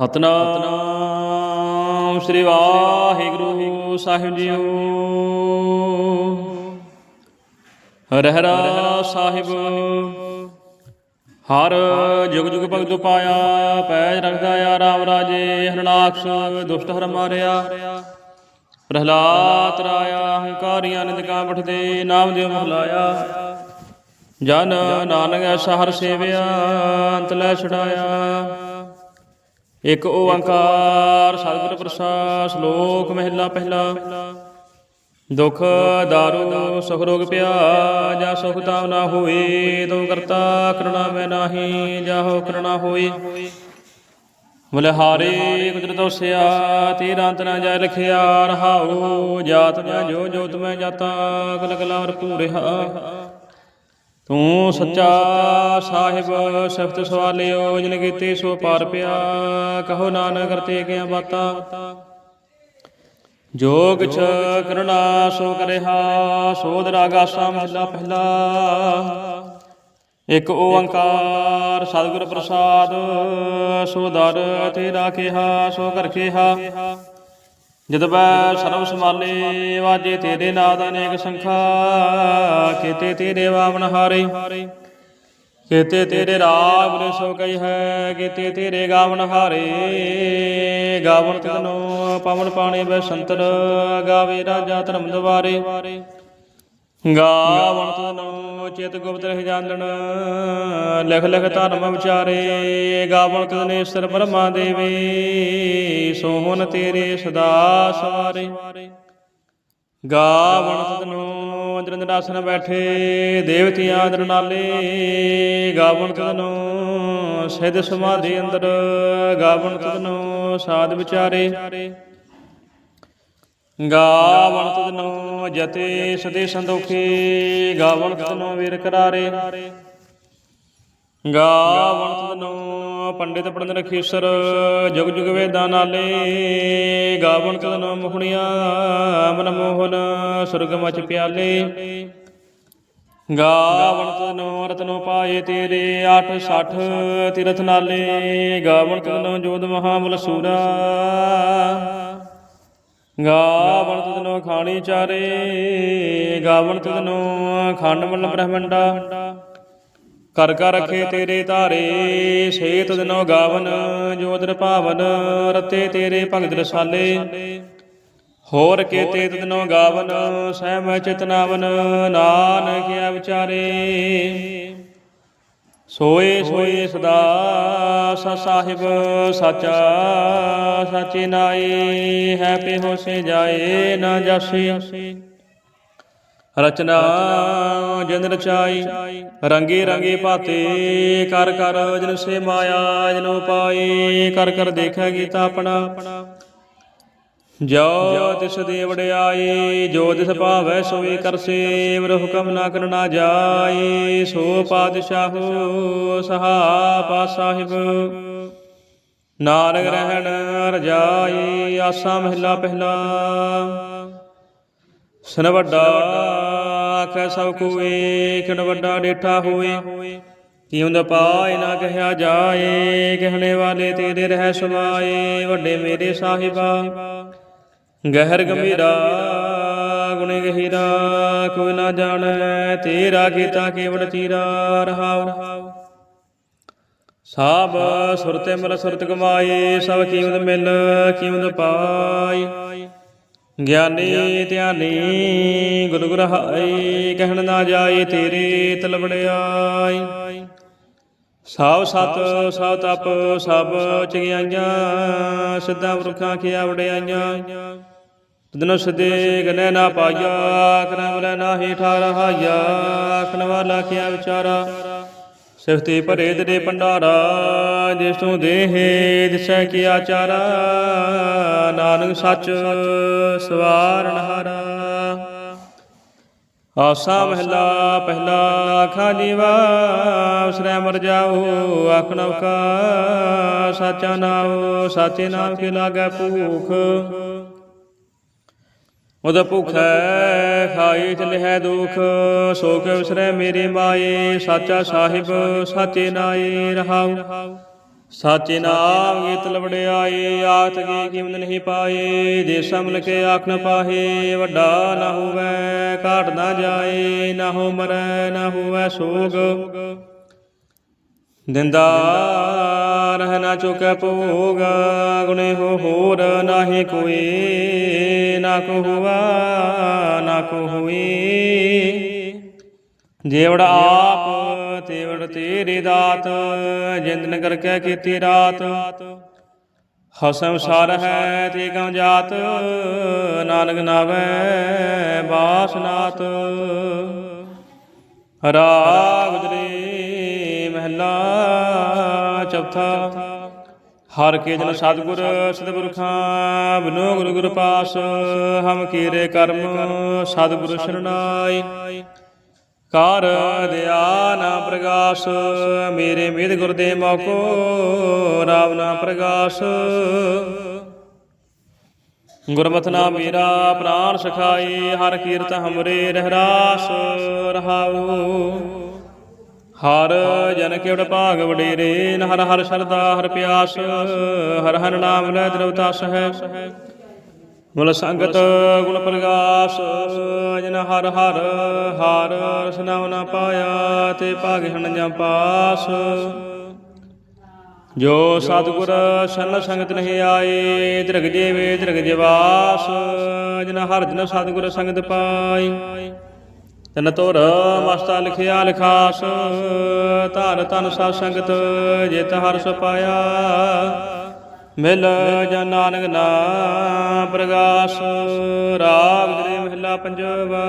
ਸਤਨਾਮ ਸ੍ਰੀ ਵਾਹਿਗੁਰੂ ਸਾਹਿਬ ਜੀਓ। ਰਹਿਰਾ ਸਾਹਿਬ। ਹਰ ਜੁਗ ਜੁਗ ਭਗਤ ਪਾਇਆ, ਪੈਜ ਰਖਦਾ ਆ ਰਾਮ ਰਾਜੇ, ਹਰਨਾਕਸ਼ ਦੁਸ਼ਟ ਹਰ ਮਾਰਿਆ। ਪ੍ਰਹਲਾਦ ਰਾਇਆ ਹੰਕਾਰੀਆਂ ਨਿੰਦਕਾਂ ਬਠਦੇ ਨਾਮ ਦਿਓ ਮਹਲਾਇਆ ਜਨ ਨਾਨਕ ਸਹਰ ਸੇਵਿਆ, ਅੰਤ ਲੈ ਛਡਾਇਆ। ਇੱਕ ਓੰਕਾਰ, ਸਤਿਗੁਰ ਪ੍ਰਸਾਦ, ਸ਼ਲੋਕ ਮਹਿਲਾ ਪਹਿਲਾ। ਦੁਖ ਦਾਰੂ, ਸੁਖ ਰੋਗ ਪਿਆ ਜਾ ਸੁਖ ਤਾਮ ਨਾ ਹੋਏ, ਤੋ ਕਰਤਾ ਕਰਣਾ ਮੈਂ ਨਾਹੀ, ਜਾਹੋ ਕਰਣਾ ਹੋਏ। ਬਲਿਹਾਰੇ ਕੁਦਰਤ ਉਸਿਆ ਤੇਰਾ ਅੰਤ ਨਾ ਜਾਇ ਲਖਿਆ, ਰਹਾਉ, ਜਾਤ ਮੈਂ ਜੋ ਜੋਤ ਮੈਂ ਜਾਤਾ ਕਲ ਕਲਾ ਭਰਪੂਰ ਤੂੰ ਸੱਚਾ ਸਾਹਿਬ, ਸਖਤ ਸਵਾਲਿਓ, ਜਿਨ ਕੀਤੇ ਸੋ ਪਾਰ ਪਿਆ, ਕਹੋ ਨਾਨਕ ਕਰਤੇ ਕਿਆ ਬਾਤਾਂ। ਜੋ ਕਿਛ ਕਰੁਣਾ, ਸੋ ਕਰਿਆ ਸੋਧ ਰਾਗਾਸਾ ਮਹਲਾ ਪਹਿਲਾ। ਇਕ ਓੰਕਾਰ ਸਤਿਗੁਰ ਪ੍ਰਸਾਦ, ਸੋ ਦਰ ਤੇਰਾ ਕਿਹਾ, ਸੋ ਕਰ ਕਿਹਾ। ਜਦ ਬੈ ਸਰਬ ਸਮਾਲੇ ਵਾਜੇ ਤੇਰੇ ਨਾਦ ਅਨੇਕ ਸੰਖਾ, ਕੀਤੇ ਤੇਰੇ ਵਾਵਨ ਹਾਰੇ। ਕੀਤੇ ਤੇਰੇ ਰਾਗ ਬੁਲੇ ਸੋ ਕਈ ਹੈ, ਕੀਤੇ ਤੇਰੇ ਗਾਵਨ ਹਾਰੇ। ਗਾਵਨ ਤਨੋ ਪਵਨ ਪਾਣੀ ਬੈ ਸੰਤਰ ਗਾਵੇ ਰਾਜਾ ਧਰਮ ਦਵਾਰੇ ਗਾਵਨ ਤਨੋ ਚਿਤ ਗੁਪਤ ਰਹਿ ਜਾਣਨ ਲਿਖ ਲਿਖ ਧਰਮ ਵਿਚਾਰੇ। ਗਾਵਣ ਤਨੇ ਸਰ ਬ੍ਰਹਮਾ ਦੇਵੇ। ਸੋਹਣ ਤੇਰੇ ਸਦਾ ਸਵਾਰੇ। ਗਾਵਨ ਤਨੋ ਆਸਨ ਬੈਠੇ। ਦੇਵਤਿਆਂ ਦਰਨਾਲੇ ਗਾਵਣ ਤਨੋ ਸਿਧ ਸਮਾਧੀ ਅੰਦਰ। ਗਾਵਨ ਤਨੋ ਸਾਧ ਵਿਚਾਰੇ। ਗਾਵਣ ਤਦਨੋ ਜਤੇ ਸਦੇ ਸੰਦੋਖੇ ਗਾਵਣ ਤਦਨੋ ਵੀਰ ਕਰਾਰੇ। ਗਾਵਣ ਤਦਨੋ ਪੰਡਿਤ ਪੜਨ ਰਖੀਸਰ ਜੁਗ ਜੁਗ ਵੇਦਾਂ ਨਾਲੇ। ਗਾਵਣ ਤਦਨੋ ਮੁਖਣੀਆਂ, ਮਨ ਮੋਹਨ, ਸੁਰਗ ਮਚ ਪਿਆਲੇ। ਗਾਵਣ ਤਦਨੋ ਰਤਨੋ ਪਾਏ ਤੇਰੇ 860 ਤੀਰਥ ਨਾਲੇ। ਗਾਵਣ ਤਦਨੋ ਜੋਧ ਮਹਾਮੁਲ ਸੂਰਾ। ਗਾਵਣ ਤਦਨੋ ਖਾਣੀ ਚਾਰੇ ਗਾਵਣ ਤਦਨੋ ਖੰਡ ਮਲ ਬ੍ਰਹਮੰਡਾ। ਕਰ ਕਰ ਰਖੇ ਤੇਰੇ ਧਾਰੇ ਸੇ ਤਦਨੋ ਗਾਵਨ ਜੋਦਰ ਭਾਵਨ, ਰਤੇ ਤੇਰੇ ਭਗਤ ਰਸਾਲੇ। ਹੋਰ ਕੇ ਤੇ ਤਦਨੋ ਗਾਵਨ, ਸਹਿਮ ਚਿਤਨਾਵਨ ਨਾਨਕ ਆ ਵਿਚਾਰੇ। ਸੋਏ ਸੋਏ ਸਦਾ ਸਾ ਸਾਹਿਬ ਸਾਚਾ ਸਾਚੇ ਨਾਏ, ਹੈ ਪੇ ਹੋਸੇ ਜਾਏ ਨਾ ਜਾਸੀ। ਰਚਨਾ ਜਨ ਰਚਾਈ, ਰੰਗੇ ਰੰਗੇ ਭਾਤੇ ਕਰ ਕਰ ਜਨ ਸੇ ਮਾਇਆ ਜਨੋ ਪਾਏ, ਕਰ ਕਰ ਦੇਖੈ ਗੀਤਾ ਆਪਣਾ। ਜੋ ਤਿਸ ਦੇ ਵਡਿਆਈ ਜੋ ਤਿਸ ਭਾਵੈ ਸੋਈ ਕਰਸੇ ਵਰ ਹੁਕਮ ਨਾ ਕਰਨਾ ਜਾਏ, ਸੋ ਪਾਤਸ਼ਾਹੋ ਸਹਾ ਸਾਹਿਬ। ਨਾਨਕ ਰਹਿਣ ਰਜਾਈ ਆਸਾ ਮਹਿਲਾ ਪਹਿਲਾ। ਸਨ ਵੱਡਾ ਆਖੈ ਸਭ ਕੋਏ ਕਿਨ ਵੱਡਾ ਡੇਠਾ ਹੋਏ। ਕਿਉਂ ਦਾ ਪਾਇ ਨਾ ਕਹਿਆ ਜਾਏ, ਕਹਿਣੇ ਵਾਲੇ ਤੇਰੇ ਰਹਿ ਸਮਾਏ, ਵੱਡੇ ਮੇਰੇ ਸਾਹਿਬਾ। ਗਹਿਰ ਗੰਭੀਰਾ, ਗੁਣੇ ਗਹੀਰਾ, ਕੋਈ ਨਾ ਜਾਣੈ, ਤੇਰਾ ਕੀਤਾ ਕੇਵਲ ਤੀਰਾ ਰਹਾਉ ਸਭ ਸੁਰਤੇ ਮਿਲ ਸੁਰਤ ਕਮਾਏ ਸਭ ਕੀਮਤ ਮਿਲ, ਕੀਮਤ ਪਾਈ। ਗਿਆਨੀ ਧਿਆਨੀ, ਗੁਰ ਗੁਰ ਹਾਈ ਕਹਿਣ ਨਾ ਜਾਏ ਤੇਰੇ ਤਲਵੜਿਆਈ ਸਭ ਸਤ ਸਭ ਤਪ ਸਭ ਚਗਿਆਈਆਂ ਸਿੱਧਾ ਪੁਰਖਾਂ ਖਿਆ ਵੜਿਆਈਆਂ ਤਦਨ ਦੇ ਗਨੇ ਨਾ ਪਾਇਆ ਆਖਣ ਵਾਲਾ ਨਾਹੀ ਠਾ ਆਖਣ ਵਾਲਾ ਕਿਆ ਵਿਚਾਰਾ, ਸਿਫਤੇ ਭਰੇ ਤੇਰੇ ਭੰਡਾਰਾ ਜਿਸ ਤੂੰ ਦੇਹ ਦਿਸੈ ਕੀ ਆਚਾਰਾ, ਨਾਨਕ ਸੱਚ ਸਵਾਰਨ ਹਾਰਾ ਆਸਾ ਮਹਿਲਾ ਪਹਿਲਾ ਖਾਲੀ ਵਾਸਰੈ ਮਰ ਜਾਓ, ਆਖਣ ਕਾ ਸਾਚਾ ਨਾਮ ਸਾਚੇ ਨਾਮ ਕੇ ਲਾਗੈ ਭੂਖ। ਉਹਦਾ ਭੁਖੈ ਖਾਈ ਚਲਿਐ ਦੁਖ ਸੋ ਵਿਸਰੈ ਮੇਰੇ ਮਾਏ, ਸਾਚਾ ਸਾਹਿਬ ਸਾਚੇ ਨਾਏ ਰਹਾਉ। ਸਾਚੇ ਨਾਮ ਗੀਤ ਲਵੜਿਆਏ ਆਤ ਕੀ ਕੀਮਤ ਨਹੀਂ ਪਾਏ, ਦੇਸਾਂ ਮਿਲ ਕੇ ਆਖ ਨ ਪਾਹੇ, ਵੱਡਾ ਨਾ ਹੋਵੇ, ਘਾਟ ਨਾ ਜਾਏ, ਨਾ ਹੋ ਮਰੈ, ਨਾ ਹੋਵੇ ਸੋਗ। ਦਿੰਦਾ ਰਹਿ ਨਾ ਚੁਕੈ ਭੋਗ, ਗੁਣੇ ਹੋ ਹੋਰ ਨਾਹੀ ਕੋਈ ਨਾ ਕੋ ਹੁਆ ਨਾ ਕੋ ਹੋਈ ਜੇਵੜ ਆਪ, ਤੇਵੜ ਤੇਰੀ ਦਾਤ ਜਿੰਦਨ ਕਰਕੇ ਕੀਤੀ ਰਾਤ। ਹਸਮ ਸਾਰ ਹੈ ਤੇ ਕਉ ਜਾਤ, ਨਾਨਕ ਨਾਵੇ ਬਾਸਨਾਤ ਰਾਗ ਗੁਜਰੀ ਮਹਿਲਾ ਚੌਥਾ। ਹਰ ਕੇ ਜਨ ਸਤਿਗੁਰ ਸਤਿਗੁਰਖਾਂ ਬਿਨੋ ਗੁਰੂ ਗੁਰ ਪਾਸ, ਹਮ ਕੀਰੇ ਕਰਮ, ਸਤਿਗੁਰ ਸ਼ਰਨਾਈ। ਕਰ ਦਿਆ ਨਾ ਪ੍ਰਗਾਸ, ਮੇਰੇ ਮੇਦ ਗੁਰ ਦੇ ਮੋਕੋ, ਰਾਮ ਨਾ ਪ੍ਰਗਾਸ। ਗੁਰਮਤਿ ਨਾ ਮੇਰਾ ਪ੍ਰਾਨ ਸਖਾਈ, ਹਰ ਕੀਰਤ ਹਮਰੇ ਰਹਿਰਾਸ ਰਹਾਉ। ਹਰ ਜਨ ਕੇਵੜ ਭਾਗ ਵਡੇਰੇ, ਨ ਹਰ ਹਰ ਸ਼ਰਦਾ ਹਰ ਪਿਆਸ, ਹਰ ਹਰ ਨਾਮ ਲੈ ਦਰਵਤਾਸ ਹੈ। ਮੁਲ ਸੰਗਤ, ਗੁਣ ਪ੍ਰਗਾਸ, ਜਨ ਹਰ ਹਰ ਹਰ ਰਸਨਾਉ ਨਾ ਪਾਇਆ ਤੇ ਭਾਗ ਹਣ ਜਾਂ ਪਾਸ। ਜੋ ਸਤਿਗੁਰ ਸਰਨ ਸੰਗਤ ਨਹੀਂ ਆਏ, ਦਰਗ ਜੀਵੇ ਦਰਗ ਜਿਵਾਸ, ਜਨ ਹਰ ਜਨ ਸਤਿਗੁਰ ਸੰਗਤ ਪਾਈ। ਤਨ ਤੋਰ ਮਸਤਾ ਲਿਖਿਆ ਲਿਖਾਸ, ਧਰ ਤਨ ਸਾ ਸੰਗਤ ਜਿਤ ਹਰ ਸਪਾਇਆ ਮਿਲ ਜਨ ਨਾਨਕ ਨਾਮ ਪ੍ਰਗਾਸ, ਰਾਗ ਜਰੇ ਮਹਿਲਾ ਪੰਜਵਾ।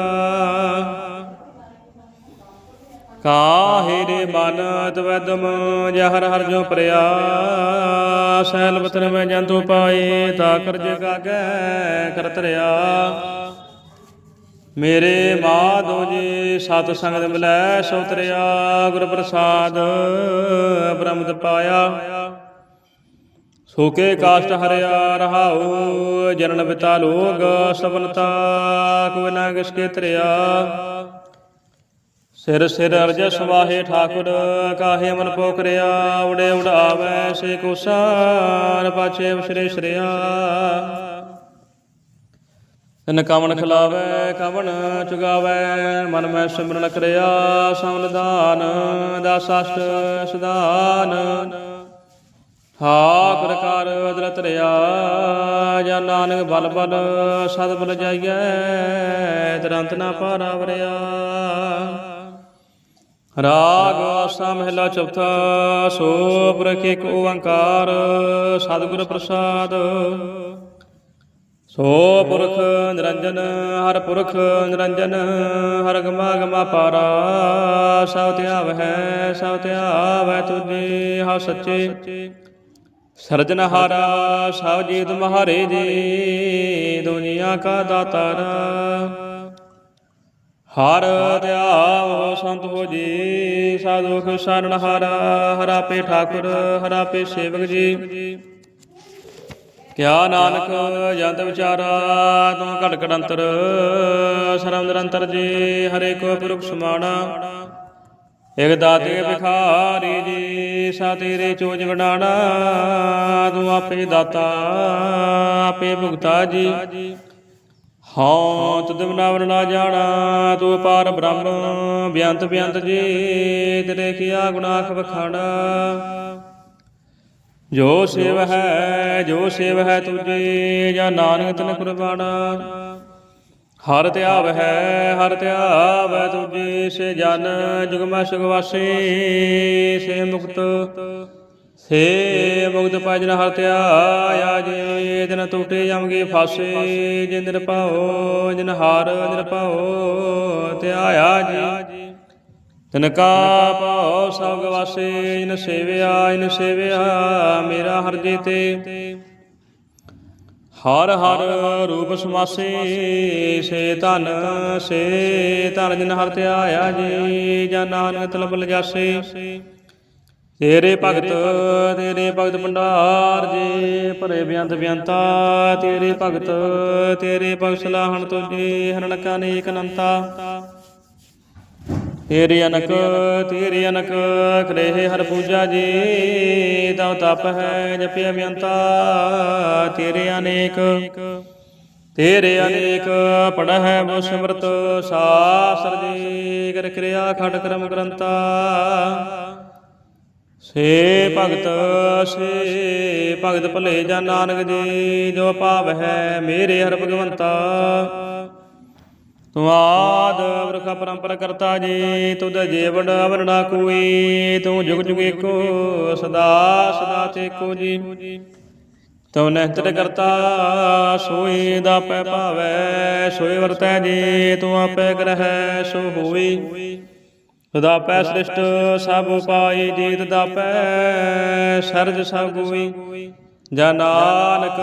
ਕਾਹੇ ਰੇ ਮਨ ਤਵਦਮ, ਜਹਰ ਹਰ ਜੋ ਪ੍ਰਿਆ ਸੈਲ ਬਤਨ ਮੈਂ ਜੰਤੂ ਪਾਏ, ਤਾ ਕਰਜ ਕਾਗੈ ਕਰਤਰਿਆ ਮੇਰੇ ਮਾਧੋ ਜੀ, ਸਤ ਸੰਗਤ ਮਿਲੈ ਸੋਤਰਿਆ ਗੁਰ ਪ੍ਰਸਾਦ ਬ੍ਰਹਮਤ ਪਾਇਆ। ਸੋਕੇ ਕਾਸ਼ਟ ਹਰਿਆ ਰਹਾਉ, ਜਨਨ ਬਿਤਾ ਲੋਗ ਸਵਨਤਾ ਕੋਈ ਨਾ ਕਿਸ ਕੇ ਤਰਿਆ। ਸਿਰ ਸਿਰ ਅਰਜ ਸਵਾਹੇ ਠਾਕੁਰ, ਕਾਹੇ ਮਨ ਪੋਕਰਿਆ ਉੜੇ ਉਡਾਵੈ ਸੇ ਕੁਸਾਰ ਪਾਛੇ ਉਸਰੇ ਸ਼ਰਿਆ। ਤਨ ਕਵਣ ਖਿਲਾਵੈ ਕਵਨ ਚੁਗਾਵੈ, ਮਨ ਮੈਂ ਸਿਮਰਨ ਕਰਿਆ ਸਮਨਦਾਨ ਦਾਸਾਸ਼ਟ ਸਦਾਨ। ਹਾਕਰ ਕਰ ਅਦਰਤ ਰਿਆ ਜਾਂ ਨਾਨਕ ਬਲ ਬਲ, ਸਦ ਬਲ ਜਾਈਐ ਤੁਰੰਤ ਨਾ ਪਾਰਾ ਵਰਿਆ। ਰਾਗ ਆਸਾ ਮਹਿਲਾ ਚੌਥਾ, ਸੋ ਪ੍ਰਖ ਓੰਕਾਰ, ਸਤਿਗੁਰ ਪ੍ਰਸਾਦ। ਸੋ ਪੁਰਖ ਨਿਰੰਜਨ, ਹਰ ਪੁਰਖ ਨਿਰੰਜਨ, ਹਰ ਗਮਾ ਗਮਾ ਪਾਰਾ, ਸਭ ਧਿਆਵ ਹੈ ਸਭ ਧਿਆਵੈ ਤੁਝੇ ਹਾ ਸੱਚੇ। ਸਰਜਨਹਾਰਾ ਸਭ ਜੀਤ ਮਹਾਰੇ ਜੀ, ਦੁਨੀਆ ਕਾ ਦਾਤਾਰਾ। ਹਰ ਧਿਆਵ ਸੰਤ ਹੋ ਜੀ ਸਾਧੁਖ ਸ਼ਰਨ ਹਰਾ ਪੇ ਠਾਕੁਰ ਹਰਾ ਪੇ ਸੇਵਕ ਜੀ। ਕਿਆ ਨਾਨਕ ਜੰਤ ਵਿਚਾਰਾ, ਤੂੰ ਘਟ ਘਟ ਅੰਤਰ ਸਰਮ ਨਿਰੰਤਰ ਜੀ ਹਰੇ ਕੋ ਪੁਰਖ ਸਮਾਣਾ। ਇਕ ਦਾਤੇ ਭਿਖਾਰੀ ਜੀ, ਸਾ ਤੇਰੇ ਚੋਜ ਵਡਾਣਾ, ਤੂੰ ਆਪੇ ਦਾਤਾ, ਆਪੇ ਭੁਗਤਾ ਜੀ। ਹਾਂ, ਤੁਧ ਬਨਾਵਰ ਨਾ ਜਾਣਾ, ਤੂੰ ਪਾਰ ਬ੍ਰਹਮ, ਬਿਆੰਤ ਬਿਆੰਤ ਜੀ, ਤੇਰੇ ਕੀਆ ਗੁਨਾਖ ਵਖਾਣਾ। ਜੋ ਸੇਵ ਹੈ ਜੋ ਸੇਵ ਹੈ ਤੁਝੇ ਜਾਂ ਨਾਨਕ ਤਨ ਕੁਰਬਾਨਾ। ਹਰ ਧਿਆਵ ਹੈ ਹਰ ਧਿਆਵ ਹੈ ਤੁਝੇ ਸੇ ਜਨ ਜੁਗਮੈ ਸੁਗਵਾਸੀ ਸੇ ਮੁਕਤ। ਸੇ ਮੁਕਤ ਪਾਜਨ ਹਰ ਧਿਆਇਆ ਜੇ ਦਿਨ ਟੂਟੇ ਜਮਗੇ ਫਾਸੇ। ਜਿਨ ਨਿਰਭਉ ਜਿਨ ਹਾਰ ਨਿਰਭਉ ਧਿਆਇਆ ਜੀ। ਤਿਨ ਕਾ ਸਭ ਗਵਾਸੇ ਇਨ ਸੇਵਿਆ ਇਨ ਸੇਵਿਆ, ਮੇਰਾ ਹਰ ਜੇ ਤੇ ਹਰ ਹਰ ਰੂਪ ਸਮਾਸੇ, ਸੇ ਧਨ ਸੇ ਧਨ ਜਿਨ ਹਰ ਧਿਆਇਆ ਜੀ, ਜਾਂ ਨਾਨਕ ਤਲਬ ਲਜਾਸੇ। ਤੇਰੇ ਭਗਤ ਤੇਰੇ ਭਗਤ ਭੰਡਾਰ ਜੀ, ਭਰੇ ਬਿਆੰਤ ਬਿਆੰਤਾ, ਤੇਰੇ ਭਗਤ ਤੇਰੇ ਭਗਤ ਸਲਾਹਣ ਤੁਝੇ ਹਰਣਕਾ ਨੇਕ ਅਨੰਤਾ। ਤੇਰੇ ਅਨਕ ਤੇਰੇ ਅਨਕ, ਕਰੇ ਹਰ ਪੂਜਾ ਜੀ, ਤਉ ਤਪ ਹੈ ਜਪਿਆ ਅਭਿਅੰਤਾ ਤੇਰੇ ਅਨੇਕ ਤੇਰੇ ਅਨੇਕ ਪੜ ਹੈ ਬੋ ਸਿਮਰਤ ਸਾਸਰ ਜੀ ਕਰ ਕਿਰਿਆ ਖਟ ਕਰਮ ਗ੍ਰੰਥਾ। ਸੇ ਭਗਤ ਸੇ ਭਗਤ ਭਲੇ ਜਨ ਨਾਨਕ ਜੀ, ਜੋ ਭਾਵ ਹੈ ਮੇਰੇ ਹਰ ਭਗਵੰਤਾ। ਤੂੰ ਆਦ ਵਰਖ ਪਰੰਪਰ ਕਰਤਾ ਜੀ, ਤੁਧ ਜੀਵਨ ਅਵਰਣਾ ਕੋਈ, ਤੂੰ ਜੁਗ ਜੁਗ ਏਕੋ, ਸਦਾ ਸਦਾ ਤੇਕੋ ਜੀ। ਤਉ ਨਹਿਤਰ ਕਰਤਾ, ਸੋਈ ਦਾ ਪੈ ਭਾਵੈ, ਸੋਈ ਵਰਤੈ ਜੀ, ਤੂੰ ਆਪੇ ਗ੍ਰਹਿ, ਸੋ ਹੋਈ। ਸਦਾ ਪੈ ਸ੍ਰਿਸ਼ਟ, ਸਭ ਉਪਾਈ, ਜੀਤ ਦਾ ਪੈ ਸਰਜ ਸਭ ਕੋਈ ਜਾ ਨਾਨਕ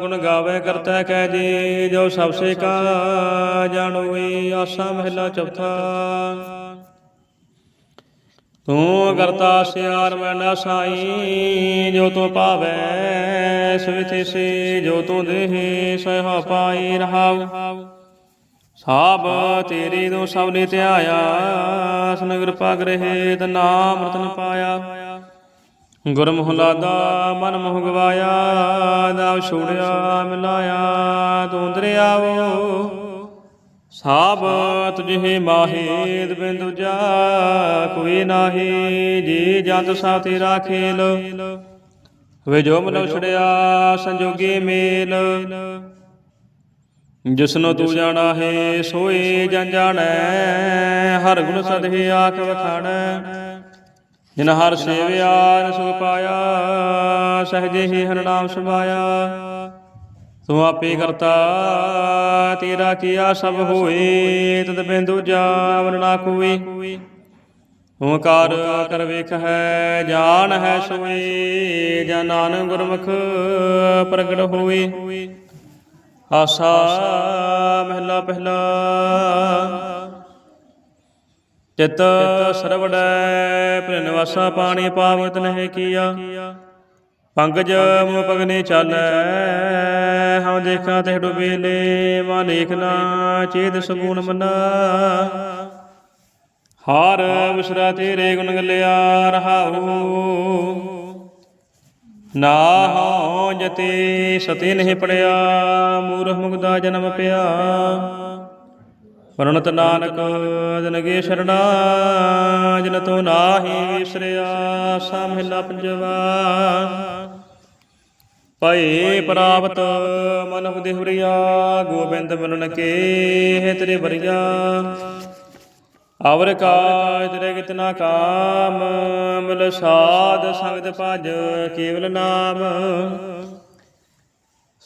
ਗੁਣ ਗਾਵੇ ਕਰਤਾ ਕਹਿ ਜੀ, ਜੋ ਸਭ ਸੇ ਕਾ ਜਾਣੋਈ ਆਸਾ ਮਹਿਲਾ ਚੌਥਾ। ਤੂੰ ਕਰਤਾ ਸਿਆਰ ਮੈਂ ਨਾ ਸਾਈ ਜੋ ਤੂੰ ਭਾਵੈ ਸਵਿਥੇ ਸੇ, ਜੋ ਤੂੰ ਦੇਹੇ ਸਹਾ ਪਾਈ ਰਹਾਉ। ਸਾਬ ਤੇਰੀ ਤੋਂ ਸਭ ਨੇ ਧਿਆਇਆ ਸਨ ਕਿਰਪਾ ਗ੍ਰਹਿ ਤ ਨਾਮ ਰਤਨ ਪਾਇਆ। ਗੁਰਮੁਹਲਾ ਦਾ ਮਨ ਮੁਹ ਗਵਾਇਆ ਨਾਮ ਛੋੜਿਆ, ਮਿਲਾਇਆ, ਤੂੰ ਦਰਿਆਵੋ ਸਾਬ ਤੁਝੇ ਮਾਹੇਦ ਬਿਨ ਦੂਜਾ, ਕੋਈ ਨਾਹੀ, ਜੀ ਜੰਤ ਸਾ ਤੇਰਾ ਖੇਲ ਵੇ ਜੋ ਮਨੁ ਛੜਿਆ, ਸੰਜੋਗੀ ਮੇਲ। ਜਿਸਨੂੰ ਤੂੰ ਜਾਣਾ ਹੈ, ਸੋਏ ਜਨ ਜਾਣੈ, ਹਰ ਗੁਣ ਸਦਹਿ ਆਖ ਵਖਾਣੈ। ਜਿਨ ਹਰ ਸੇਵਿਆ ਨ ਸੁਖ ਪਾਇਆ, ਸਹਜੇ ਹੀ ਹਰ ਨਾਮ ਸੁਭਾਇਆ ਤੂੰ ਆਪੇ ਕਰਤਾ ਤੇਰਾ ਕੀਆ ਸਭ ਹੋਏ, ਤਦ ਬਿੰਦੂ ਜਾਵਨ ਨਾ ਕੋਈ ਓੰਕਾਰ ਕਰ ਵੇਖ ਹੈ, ਜਾਣ ਹੈ ਸੋਏ, ਜਾਂ ਨਾਨਕ ਗੁਰਮੁਖ ਪ੍ਰਗਟ ਹੋਈ ਆਸਾ ਮਹਿਲਾ ਪਹਿਲਾ ਚਿਤ ਸਰਵੜੈ ਪ੍ਰਿ ਨਿਵਾਸਾ ਪਾਣੀ ਪਾਵਤ ਨਹਿ ਕੀਆ। ਪੰਕਜ ਮੋ ਪਗਨੇ ਚਾਲੈ, ਹਉ ਦੇਖਾਂ ਤੇ ਡੁਬੇਲੇ ਮਾ ਲੇਖਨਾ ਚੇਤ ਸਗੁਣ ਮਨਾ। ਹਾਰ ਵਿਸਰਾ ਤੇਰੇ ਗੁਣ ਗਲਿਆ ਰਹਾਉ ਨਾ ਹਉ ਜਤੇ ਸਤੇ ਨਹੀਂ ਪੜਿਆ, ਮੂਰਖ ਮੁਗਦਾ ਜਨਮ ਪਿਆ। ਪਰਣਤ ਨਾਨਕ ਜਨਗੇ ਸ਼ਰਣਾ ਜਨ ਤੋ ਨਾਹੀ ਵਿਸਰਿਆ ਸਾ ਮਹਿਲਾ ਪੰਜਵਾ। ਪਏ ਪ੍ਰਾਪਤ ਮਨ ਹੁਦੇ ਹੁਰੀਆ, ਗੋਬਿੰਦ ਮਿਲਨ ਕੇ ਹੈ ਤੇਰੇ ਵਰਿਆ ਅਵਰ ਕਾਜ ਤੇਰੇ ਕਿਤਨਾ ਕਾਮ, ਮਿਲ ਸਾਧ ਸੰਗਤ ਭਜ ਕੇਵਲ ਨਾਮ।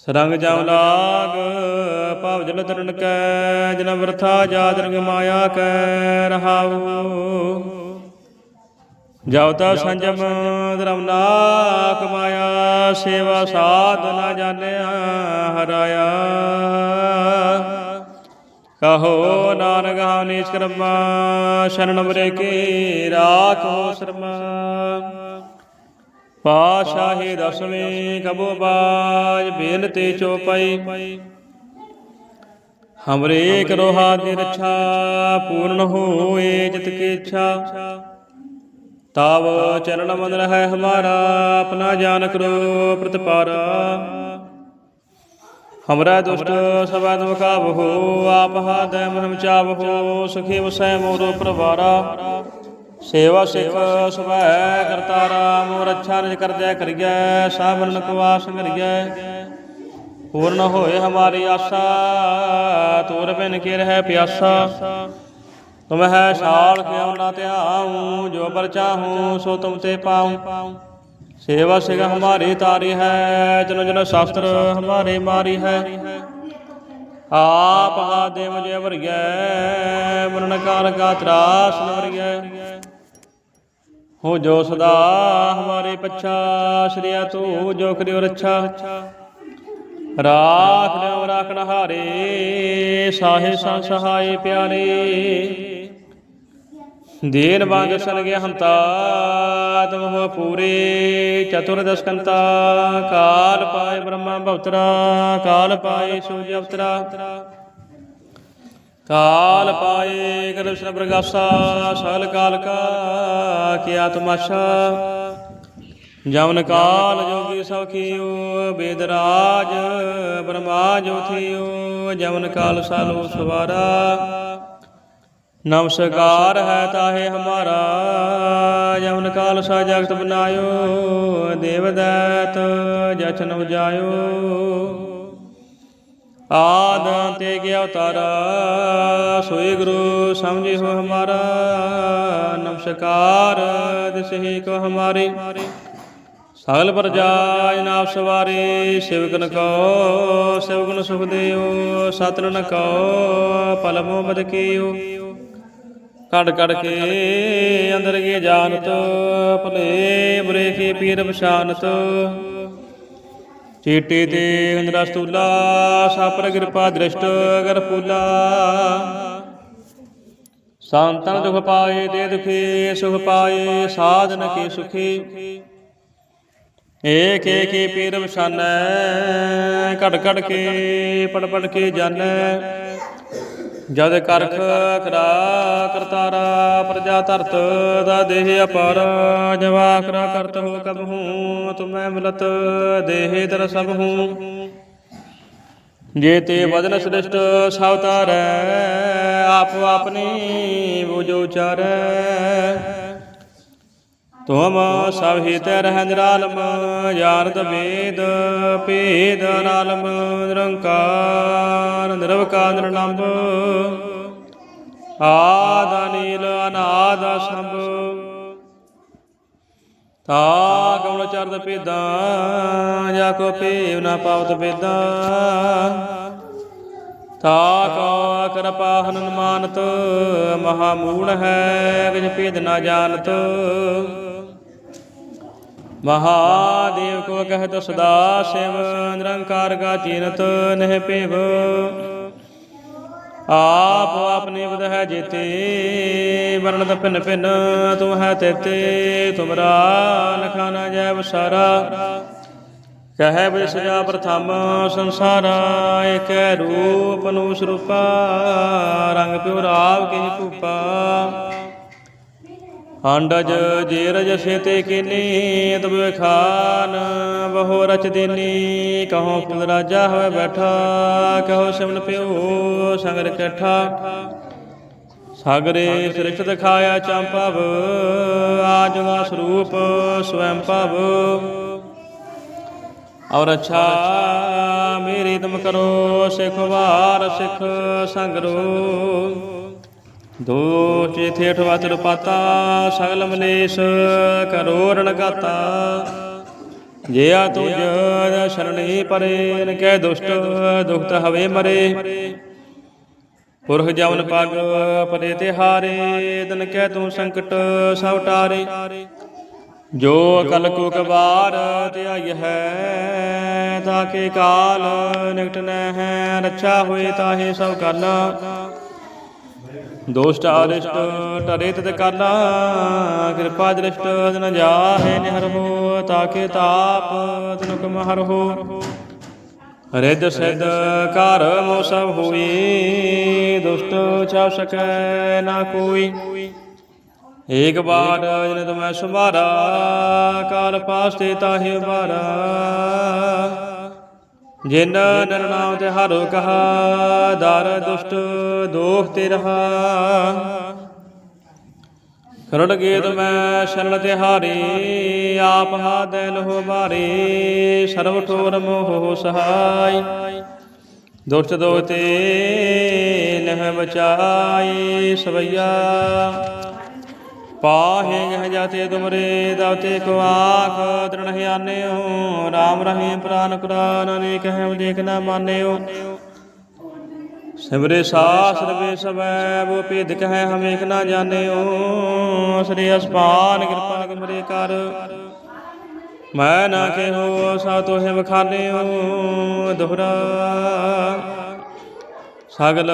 ਸਰੰਗ ਜਮ ਲਾਗ ਭਵ ਜਲ ਤਰਨ ਕੈ ਜਨ ਵਰਥਾ ਜਾਤ ਰੰਗ ਮਾਇਆ ਕੈ ਰਹਾਉ। ਜਉ ਤਾ ਸੰਜਮ ਧਰਮ ਨਾ ਕਮਾਇਆ ਸੇਵਾ ਸਾਧ ਨਾ ਜਾਣਿਆ ਹਰਾਇਆ। ਕਹੋ ਨਾਨਕ ਹਉ ਨੀਚ ਕਰਮਾ ਸ਼ਰਨ ਬਰੇ ਕੀ ਰਾਖੋ ਸ਼ਰਮਾ। ਪਾਸ਼ਾਹੀ ਦਸਵੇਂ ਕਬੋ ਬਾਜ, ਬੇਨਤੀ ਚੋਪਈ। ਹਮਰੇ ਕਰੋ ਹਾਥ ਰੱਛਾ, ਪੂਰਨ ਹੋਏ ਜਿਤ ਕੀ ਇੱਛਾ। ਤਾਵ ਚਰਨ ਮਨ ਰਹਿ ਹਮਾਰਾ, ਆਪਣਾ ਜਾਨ ਕਰੋ ਪ੍ਰਤਪਾਰਾ। ਹਮਰਾ ਦੁਸ਼ਟ ਸਬਦ ਮੁਕਾਬਹੋ ਆਪ ਹਾਦੈ ਮਹਮ ਚਾਵਹੋ ਸੁਖੀ ਵਸੈ ਮੋਰੋ ਪ੍ਰਵਾਰਾ। ਸੇਵਾ ਸਿਖ ਸੁਭੈ ਕਰਤਾ ਰਾਮ, ਰੱਛਾ ਨਿਜ ਕਰਦਿਆ ਕਰੀਐ ਸਾਬਰਨ ਕੁਵਾਸ ਕਰੀਐ। ਪੂਰਨ ਹੋਏ ਹਮਾਰੀ ਆਸਾ, ਤੋਰ ਬਿਨ ਕੇ ਰਹਿ ਪਿਆਸਾ। ਤੁਮ ਹੈ ਸਾਲ ਕਿਉ ਨਾ ਧਿਆਉ, ਜੋ ਪਰ ਚਾਹੂੰ ਸੋ ਤੁਮ ਤੇ ਪਾਉ। ਸੇਵਾ ਸਿਗ ਹਮਾਰੀ ਤਾਰੀ ਹੈ, ਜਨ ਜਨ ਸ਼ਾਸਤਰ ਹਮਾਰੇ ਮਾਰੀ ਹੈ। ਆਪ ਹਾਦੇ ਮੁਝੇ ਵਰਗੈ ਮਰਨ ਕਾਲ ਕਾ ਤਰਾਸ ਨ ਹੋ ਜੋ ਸਦਾ ਹਮਾਰੇ ਪੱਛਾ, ਸ਼੍ਰਿਆ ਤੂੰ ਜੋ ਕਰਿਓ ਰੱਛਾ। ਰਾਖ ਲਿਓ ਰਾਖਣ ਹਾਰੇ ਸਾਹੇ ਸੰਗ ਸਹਾਏ ਪਿਆਰੇ। ਦੇਨ ਵਾਂਗ ਗਿਆ ਹੰਤਾ ਤਮ ਹੋ ਪੂਰੇ ਚਤੁਰਦਸ ਕੰਤਾ ਕਾਲ ਪਾਏ ਬ੍ਰਹਮਾ ਭਵਤਰਾ, ਕਾਲ ਪਾਏ ਸੂਰਜ ਅਵਤਰਾ। ਕਾਲ ਪਾਏ ਕ੍ਰਿਸ਼ਨ ਪ੍ਰਗਾਸਾ ਸਗਲ ਕਾਲ ਕਾ ਕੀਆ ਤਮਾਸ਼ਾ ਜਵਨ ਕਾਲ ਜੋਗੀ ਸਖੀਓ ਬੇਦਰਾਜ ਬ੍ਰਹਮਾ ਜੋਥੀਓ ਜਮਨ ਕਾਲ ਸਾਲੋ ਸਵਾਰਾ। ਨਮਸਕਾਰ ਹੈ ਤਾਹੇ ਹਮਾਰਾ ਜਵਨ ਕਾਲ ਸਾ ਜਗਤ ਬਨਾਇਓ, ਦੇਵ ਦੈਤ ਜਚਨ ਉਜਾਇਓ ਆਦ ਤੇ ਗਿਆ ਅਵਤਾਰਾ ਸੋਈ ਗੁਰੂ ਸਮਝੀ ਹੋ ਹਮਾਰਾ। ਨਮਸਕਾਰ ਦਿਸਹੀ ਕੋ ਹਮਾਰੇ। ਸਗਲ ਪ੍ਰਜਾ ਜਨਾਬ ਸਵਾਰੇ। ਸੇਵਕਨ ਕੋ ਸੇਵਕਨ ਸੁਖ ਦੇਓ ਸਤਨਨ ਕੋ ਪਲਮੋ ਬਦ ਕੀਓ ਕੜ ਕੜ ਕੇ ਅੰਦਰ ਗੇ ਜਾਣਤ ਭਲੇ ਬੁਰੇ ਕੀ ਪੀਰ ਪਛਾਨਤ। ਚੀਟੀ ਤੇ ਅੰਦਰਾ ਸਤੂਲਾ ਸਾਪਰ ਕਿਰਪਾ ਦ੍ਰਿਸ਼ਟ ਅਗਰ ਫੂਲਾ। ਸੰਤਨ ਦੁਖ ਪਾਏ, ਦੇ ਦੁਖੀ ਸੁਖ ਪਾਏ, ਸਾਧਨ ਕੇ ਸੁਖੀ। ਏਕ ਏਕ ਹੀ ਪੀਰ ਵਸਾਨੈ ਘਟ ਘੜ ਕੇ ਪੜ ਪੜ ਕੇ ਜਾਣੈ ਜਦ ਕਰਖ ਕਰਾ ਕਰਤਾਰਾ ਪ੍ਰਜਾ ਧਰਤ, ਦਾ ਦੇਹ ਅਪਾਰ। ਜਵਾਕਰਾ ਕਰਤ ਹੋ ਕਬ ਹੂੰ, ਤੁਮੈ ਮਿਲਤ, ਦੇਹ ਦਰ ਸਭ ਹੂੰ। ਜੇ ਤੇ ਬਦਨ ਸ੍ਰਿਸ਼ਟ ਸਵਤਾਰੈ ਆਪੋ ਆਪਣੀ ਬੁਝੋ ਚਾਰੈ। ਤੁਮ ਸਭ ਹਿਤ ਰਹਿ ਨਿਰਾਲਮ ਜਾਣਤ ਵੇਦ, ਭੇਦ ਨਾਲਮ ਨਿਰੰਕਾਰ, ਨਿਰਵਕਾਰ ਨਿਰਲੰਭ ਆਦ ਅਨੀਲ, ਅਨਾਦ ਸੰਭ ਤਾ ਕਉਣ ਚਰਦ ਪੇਦਾਂ ਜਾ ਕੋ ਭੇਵ ਨਾ ਪਾਵਤ ਪੇਦਾਂ ਤਾ ਕੋ ਕਿਰਪਾ ਹਨਨ ਮਾਨਤ ਮਹਾ ਮੂੜ ਹੈ ਕਿਛ ਭੇਦ ਨਾ ਜਾਣਤ। ਮਹਾਦੇਵ ਕੋ ਕਹਿਤ ਸਦਾ ਸਿਵ, ਨਿਰੰਕਾਰ ਕਾ ਚੀਨਤ ਨਹਿ ਭੇਵ ਆਪ ਆਪਨੇ ਬਦ ਹੈ ਜੇਤੇ ਵਰਣਤ ਭਿੰਨ ਭਿੰਨ, ਤੂੰ ਹੈ ਤੇਤੇ, ਤੁਮਰਾ ਲਖਾ ਨਾ ਜੈ ਵਸਾਰਾ ਕਹੈ ਬਿ ਸਜਾ ਪ੍ਰਥਮ ਸੰਸਾਰਾ, ਏਕ ਰੂਪ ਨੂੰ ਸਰੂਪਾ ਰੰਗ ਪਿਉ ਰਾਵ ਕੇ ਭੂਪਾ ਹੰਡਜ ਜੇਰਜ ਸੇਤੇ ਕੀਨੀ ਤਬ ਖਾਨ ਬਹੁ ਰਚ ਦੇਨੀ, ਕਹੋ ਕੁਲ ਰਾਜਾ ਹੋਇ ਬੈਠਾ, ਕਹੋ ਸਿਮਨ ਪਿਓ ਸੰਗਰ ਇਕੱਠਾ। ਸਾਗਰੇ ਸ੍ਰਿਸ਼ਟ ਦਿਖਾਇਆ ਚੰਪਵ ਆਜਵਾ ਸਰੂਪ ਸਵੈੰ ਭਵ। ਔਰ ਅੱਛਾ, ਮੇਰੀ ਤਮ ਕਰੋ, ਸਿਖ ਵਾਰ ਸਿਖ ਸੰਗਰੋ। ਦੋ ਚੇਥੇ ਅਠਵਾਤਰ ਪਾਤਾ ਸਗਲ ਮਲੇਸ਼ ਕਰੋ ਰਣ ਜੇ ਆ ਤੁਜ ਸ਼ਰਣੀ ਪਰੇ ਨ ਕਹਿ ਦੁਸ਼ਟ ਦੁਖਤ ਹਵੇ ਮਰੇ। ਪੁਰਖ ਜਵਨ ਪਗ ਪਰੇ ਤੇ ਹਾਰੇ, ਤਨ ਕਹਿ ਤੂੰ ਸੰਕਟ ਸਭ ਟਾਰੇ। ਜੋ ਅਕਲ ਕੋ ਕਬਾਰ ਧਿਆਈ ਹੈ ਤਾਕੇ ਕਾਲ ਨਿਕਟ ਨ ਰੱਛਾ ਹੋਏ ਤਾਹੇ ਸਭ ਕਾਲਾ ਦੋਸ਼ਟ ਆਰਿਸ਼ਟ ਟਰੇ ਤਤ ਕਾਲਾ ਕਿਰਪਾ ਦ੍ਰਿਸ਼ਟ ਨ ਜਾਹੇ ਨਿਹਰ ਹੋ ਤਾਕੇ ਤਾਪ ਤਨ ਕਮ ਹਰ ਹੋ। ਰਿੱਧ ਸਿੱਧ ਮੋ ਸਭ ਹੋਈ, ਦੁਸ਼ਟ ਛਾਪ ਸਕੈ ਨਾ ਕੋਈ। ਏਕ ਬਾਰ ਜਨ ਤੁਮੈ ਸੁਮਾਰਾ ਕਾਲ ਪਾਸਤੇ ਤਾਹੇ ਬਾਰਾ ਜਿਨ ਨਰ ਤੇ ਹਰੋ ਕਹਾ ਦਰ ਦੁਸ਼ਟ ਦੋਖ ਤੇ ਰਹਾ। ਕਰੜ ਗੇਤ ਮੈਂ ਸ਼ਰਨ ਤੇ ਹਾਰੀ, ਆਪ ਹਾ ਦਿਲ ਹੋ ਬਾਰੀ ਸਰਬ ਠੋਰ ਮੋਹ ਸਹਾਈ। ਦੁਸ਼ਟ ਦੋਖ ਨਹਿ ਬਚਾਈ ਸਵਈਆ। ਪਾਹੇ ਗਹ ਤੁਮਰੇ, ਦਾਤੇ ਕੋ ਆਖ ਦ੍ਰਿਣ ਹਿਆਨਿਓ RAM ਰਹੀ ਪ੍ਰਾਨ ਕੁਰਾਨ, ਅਨੇਕ ਹੈ ਦੇਖ ਨਾ ਮਾਨਿਓ। ਸਿਮਰੇ ਸਾਸਰ ਵੇ ਸਵੈ, ਬੋ ਭੇਦ ਕਹੈ ਹਮੇਕ ਨਾ ਜਾਣਿਓ। ਸ੍ਰੀ ਅਸਪਾਨ ਕਿਰਪਾ ਕਿਮਰੇ ਕਰ। ਮੈਂ ਨਾ ਕਹੋ ਸਾ ਤੋਹਿ ਬਖਾਨਿਓ ਦੁਹਰਾ। ਸਗਲ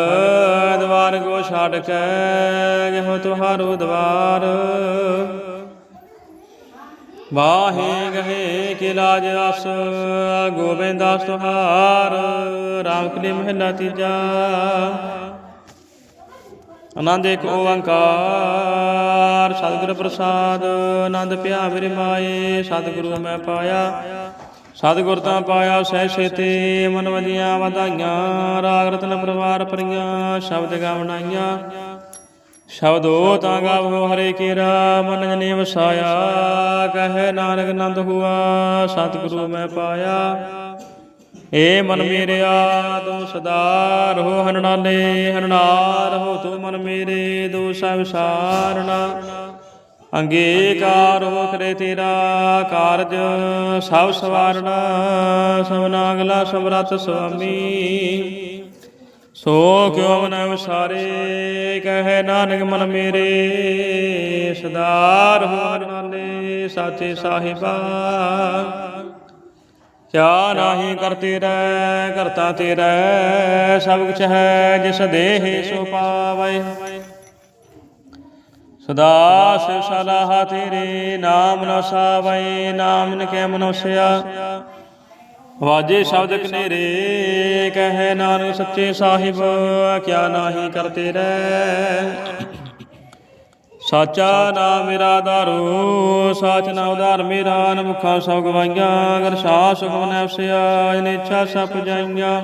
ਦਵਾਰ ਕੋ ਛਾੜ ਕੇ ਗਹਿ ਤੁਹਾਰੋ ਦਵਾਰ। ਵਾਹੇ ਗਹੇ ਕੇ ਲਾਜ ਅਸ ਗੋਬਿੰਦ ਦਾਸ ਤੁਹਾਰ, ਰਾਮ ਕਲੀ ਮਹਿਲਾ ਤੀਜਾ। ਆਨੰਦ ਇੱਕ ਓੰਕਾਰ, ਸਤਿਗੁਰ ਪ੍ਰਸਾਦ, ਆਨੰਦ ਪਿਆ ਮੇਰੇ ਮਾਏ ਸਤਿਗੁਰੂ ਮੈਂ ਪਾਇਆ। ਸਤਿਗੁਰ ਤਾਂ ਪਾਇਆ ਸਹਿ ਸੇਤੇ ਮਨ ਵਜੀਆਂ ਵਧਾਈਆਂ, ਰਾਗ ਰਤਨ ਪਰਵਾਰ ਪਰੀਆਂ ਸ਼ਬਦ ਗਾਵਣਾਈਆਂ ਸ਼ਬਦੋ ਤਾਂ ਗਾਵੋ ਹਰੇ ਕੇਰਾ, ਮਨ ਜਨੇ ਵਸਾਇਆ, ਕਹੇ ਨਾਨਕ ਨੰਦ ਹੁਆ, ਸਤਿਗੁਰੂ ਮੈਂ ਪਾਇਆ। ਏ ਮਨ ਮੇਰਿਆ ਤੂੰ ਸਦਾ ਰਹੋ ਹਰਨਾਲੇ ਹਰਨਾਲ ਹੋ ਤੂੰ ਮਨ ਮੇਰੇ, ਦੋ ਦੋਸਾ ਵਿਸਾਰਣਾ ਅੰਗੀਕਾਰ ਕਰੇ ਤੇਰਾ ਕਾਰਜ, ਸਭ ਸਵਾਰਣਾ ਸਭਨਾ ਅਗਲਾ ਸਮਰੱਥ ਸੁਆਮੀ। ਸੋ ਕਿਉ ਮਨ ਵਿਸਾਰੇ ਕਹੇ ਨਾਨਕ ਮਨ ਮੇਰੇ ਸਦਾ ਰਹੋ ਹਰਨਾਲੇ ਸਾਚੇ ਸਾਹਿਬਾ। ਕਿਆ ਨਾਹੀ ਕਰਤੇ ਰਹਿ ਕਰਤਾ ਤੇਰਾ, ਸਭ ਕੁਛ ਹੈ ਜਿਸ ਦੇਹ ਸੋ ਪਾਵੈ। ਸਦਾ ਸਿਵ ਸਲਾਹ ਤੇਰੇ ਨਾਮ ਨ ਸਾਵੈ, ਨਾਮ ਨ ਕੈ ਮਨੁਸਿਆ। ਵਾਜੇ ਸ਼ਬਦ ਕਨੇਰੇ, ਕਹੇ ਨਾਨਕ ਸੱਚੇ ਸਾਹਿਬ, ਕਿਆ ਨਾਹੀ ਕਰਤੇ ਰਹਿ। ਸਾਚਾ ਨਾਮ ਮੇਰਾ ਦਾਰੂ ਸਾਚ ਨਾਮ ਉਧਾਰ ਮੇਰਾ, ਨਮੁਖਾਂ ਸਭ ਗਵਾਈਆਂ, ਅਗਰ ਸਾਹ ਸੁਖਮ ਨੈਫਸਿਆ ਜਨ ਇੱਛਾ ਸਭ ਜਾਈਆਂ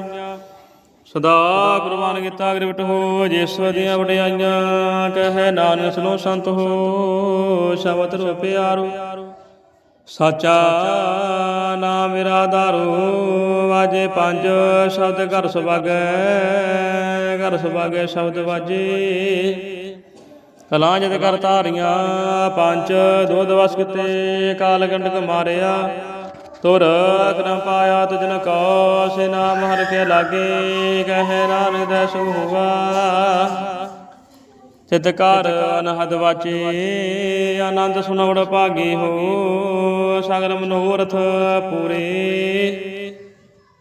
ਸਦਾ ਕੁਰਬਾਨ ਕੀਤਾ ਗ੍ਰਿਵਟ ਹੋ ਜਿਸਵ ਦੀਆਂ ਵਡਿਆਈਆਂ ਕਹੇ ਨਾਨਕ ਸਲੋ ਸੰਤ ਹੋ, ਸ਼ਬਦ ਰੂਪ ਪਿਆਰੋ। ਸਾਚਾ ਨਾਮ ਮੇਰਾ ਦਾਰੂ ਵਾਜੇ ਪੰਜ ਸ਼ਬਦ ਘਰ ਸੁਭਾਗੈ ਘਰ ਸੁਭਾਗੈ ਸ਼ਬਦ ਵਾਜੇ। ਕਲਾਂ ਜਦ ਕਰ ਧਾਰੀਆਂ, ਪੰਜ ਦੁੱਧ ਵਸ ਕਿਤੇ, ਕਾਲ ਗੰਡਕ ਮਾਰਿਆ। ਤੁਰ ਅਗਨ ਪਾਇਆ ਤੁਜਨ ਕੋ ਸੇ ਨਾਮ ਹਰ ਕੇ ਲਾਗੇ, ਕਹੇ ਨਾਨਕ ਦੈ ਸੁ ਹੁਆ ਚਿਤ ਕਰ ਅਨਹਦ ਵਾਚੇ, ਆਨੰਦ ਸੁਨਵੜ ਭਾਗੀ ਹੋ, ਸਗਲ ਮਨੋਰਥ ਪੂਰੇ।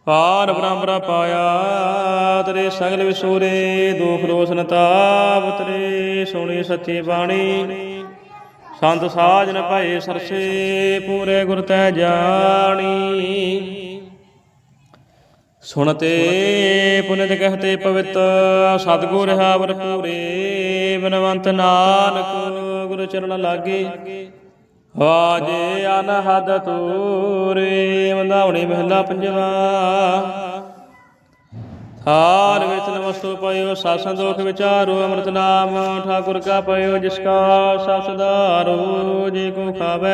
ਪਾਰ ਬ੍ਰਹਮ ਪਾਇਆ, ਤੇਰੇ ਸਗਲ ਵਿਸੂਰੇ, ਦੁਖ ਰੋਸ਼ਨ ਤਾਪ, ਤੇਰੇ ਸੋਣੀ ਸੱਚੀ ਬਾਣੀ। ਸੰਤ ਸਾਜਨ ਭਏ ਸਰਸੇ, ਪੂਰੇ ਗੁਰ ਤੈ ਜਾਣੀ। ਸੁਣਤੇ ਪੁਨਿਤ ਕਹਤੇ ਪਵਿੱਤ, ਸਤਗੁਰ ਹਾਵਰ ਪੂਰੇ, ਬਨਵੰਤ ਨਾਨਕ, ਗੁਰ ਚਰਨ ਲਾਗੇ। ਵਾਜੇ ਅਨਹਦ ਤੂਰੇ ਮੰਦਾਵਣੀ ਮਹਿਲਾ ਪੰਜਵਾ। ਹਾਰ ਵਿੱਚ ਨਮਸਤੋ ਪਇਓ, ਸਾਸਨ ਦੋਖ ਵਿਚਾਰੋ ਅੰਮ੍ਰਿਤ ਨਾਮ ਠਾਕੁਰ ਕਾ ਪਇਓ, ਜਿਸ ਕਾ ਸਭ ਸੁਧਾਰੋ ਜੇ ਕੋ ਖਾਵੇ।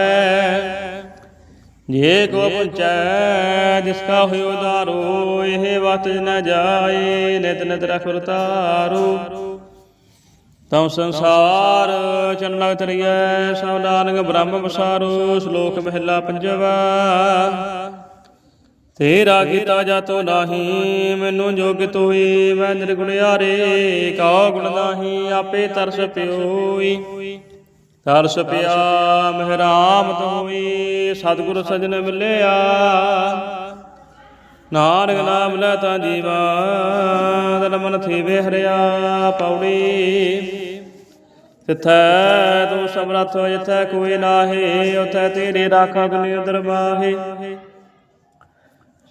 ਜੇ ਕੋ ਪੁੰਚੈ ਜਿਸ ਕਾ ਹੋਇਓ ਦਾਰੋ, ਇਹ ਵਤ ਨ ਜਾਏ, ਨਿਤ ਨਿਤ ਰਖੁਰ ਤਾਰੋ ਤਮ ਸੰਸਾਰ ਚਰਨ ਤਰੀਐ ਸਭ ਨਾਨਕ ਬ੍ਰਹਮ ਬਸਾਰੋ ਸ਼ਲੋਕ ਮਹਿਲਾ ਪੰਜਵਾ। ਤੇਰਾ ਕੀਤਾ ਜਾਤੋ ਨਾਹੀ, ਮੈਨੂੰ ਜੋਗ ਤੋਈ, ਮੈਂ ਨਿਰਗੁਣਿਆਰੇ ਕਉ ਗੁਣ ਨਾਹੀ, ਆਪੇ ਤਰਸ ਪਿਓਈ। ਤਰਸ ਪਿਆ ਮਹਿਰਾਮਤ ਹੋਈ ਸਤਿਗੁਰ ਸਜਣ ਮਿਲਿਆ। ਨਾਨਕ ਨਾਮ ਲੈ ਤਾਂ ਜੀਵਾ, ਤਨ ਮਨ ਥੀਵੇ ਹਰਿਆ ਪੌੜੀ। ਤਿਥੈ ਤੂੰ ਸਮਰਥ, ਜਿਥੈ ਕੋਈ ਨਾਹੀ, ਉਥੈ ਤੇਰੇ ਰਾਖਾ ਗੁਨੀ ਦਰਬਾਹੇ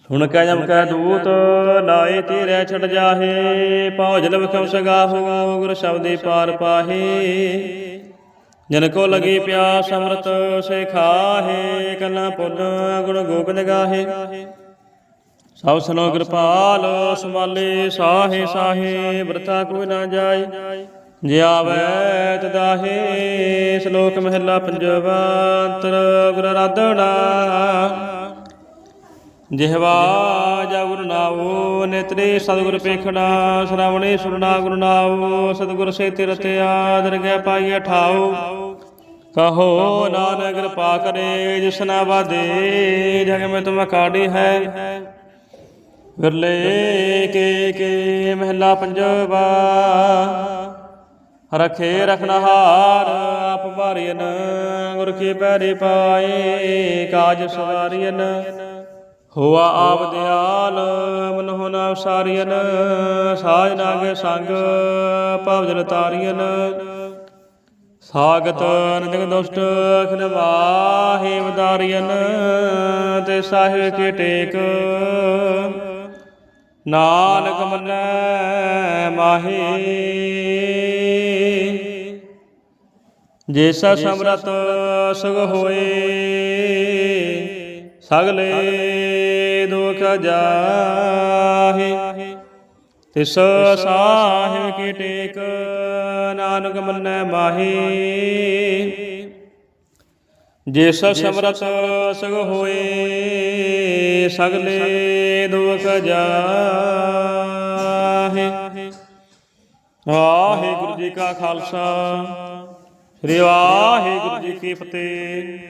ਸੁਣ ਕੈ ਜਮ ਕੈ ਦੂਤ ਨਾਏ ਤੇਰੇ ਛੜ ਜਾਹੇ ਪਉ ਜਲ ਵਿਖਮ ਸਗਾਹੋ, ਗੁਰ ਸ਼ਬਦੇ ਪਾਰ ਪਾਹੇ। ਜਨ ਕੋ ਲਗੀ ਪਿਆਸ ਅੰਮ੍ਰਿਤ ਸੇ ਖਾਹੇ ਕੰਨਾ ਪੁੰਨ ਗੁਣ ਗੋਬਿੰਦ ਗਾਹੇ। ਸਭ ਸਨੋ ਕਿਰਪਾਲ ਸੰਭਾਲੇ ਸਾਹੇ ਸਾਹੇ ਵਰਤਾ ਕੋਈ ਨਾ ਜਾਏ। ਜੇ ਆਵੈ ਤਦਾਹੇ ਸ਼ਲੋਕ ਮਹਿਲਾ ਪੰਜਵਾ ਅੰਤਰ ਗੁਰ ਰਾਧਣਾ ਜਿਹਵਾ ਜਾ ਗੁਰੂ ਨਾਉ, ਨੇਤਰੇ ਸਤਿਗੁਰ ਪੇਖਣਾ ਸ਼ਰਵਣੇ ਸੁਰਨਾ ਗੁਰੂ ਨਾਉ, ਸਤਿਗੁਰ ਸੇ ਤਿਰਤਿਆ ਦਰਗਹਿ ਪਾਈਐ ਠਾਉ। ਕਹੋ ਨਾਨਕ ਕਿਰਪਾ ਕਰੇ ਜਿਸ ਵਾਦੇ ਜਗ ਮੈਂ ਤੁਮ ਕਾੜੀ ਹੈ। ਵਿਰਲੇ ਕੇ ਕੇ ਮਹਿਲਾ ਪੰਜਵਾ, ਰਖੇ ਰਖਨਹਾਰ ਆਪ ਭਾਰੀਨ ਗੁਰ ਕੀ ਪੈਰੀ ਪਾਏ, ਕਾਜ ਸਵਾਰੀਨ ਹੋਆ ਆਪ ਦਿਆਲ, ਮਨ ਹੋਨਾ ਸਾਰੀਨ ਸਾਜ ਨਾਗੇ ਸੰਗ ਭਵਜਲ ਤਾਰੀਨ ਸਾਗਤ ਨਦਿਕ ਦੁਸ਼ਟ ਖਨਵਾਹੇ ਵਦਾਰੀਨ ਤੇ ਸਾਹਿਬ ਕੇ ਟੇਕ। ਨਾਨਕ ਮੰਨੈ ਮਾਹੀ। ਜੇਸਾ ਸਮਰਤ ਸੁਗ ਹੋਏ ਸਗਲੇ ਦੁਖ ਜਾਹੇ। ਤਿਸ ਸਾਹਿਬ ਕੀ ਟੇਕ, ਨਾਨਕ ਮੰਨੈ ਮਾਹੀ। ਜਿਸ ਸਮਰਤ ਸਗ ਹੋਏ, ਸਗਲੇ ਦੁਖ ਜਾਹੇ। ਵਾਹਿਗੁਰੂ ਜੀ ਕਾ ਖਾਲਸਾ, ਸ੍ਰੀ ਵਾਹਿਗੁਰੂ ਜੀ ਕੀ ਫਤਿਹ।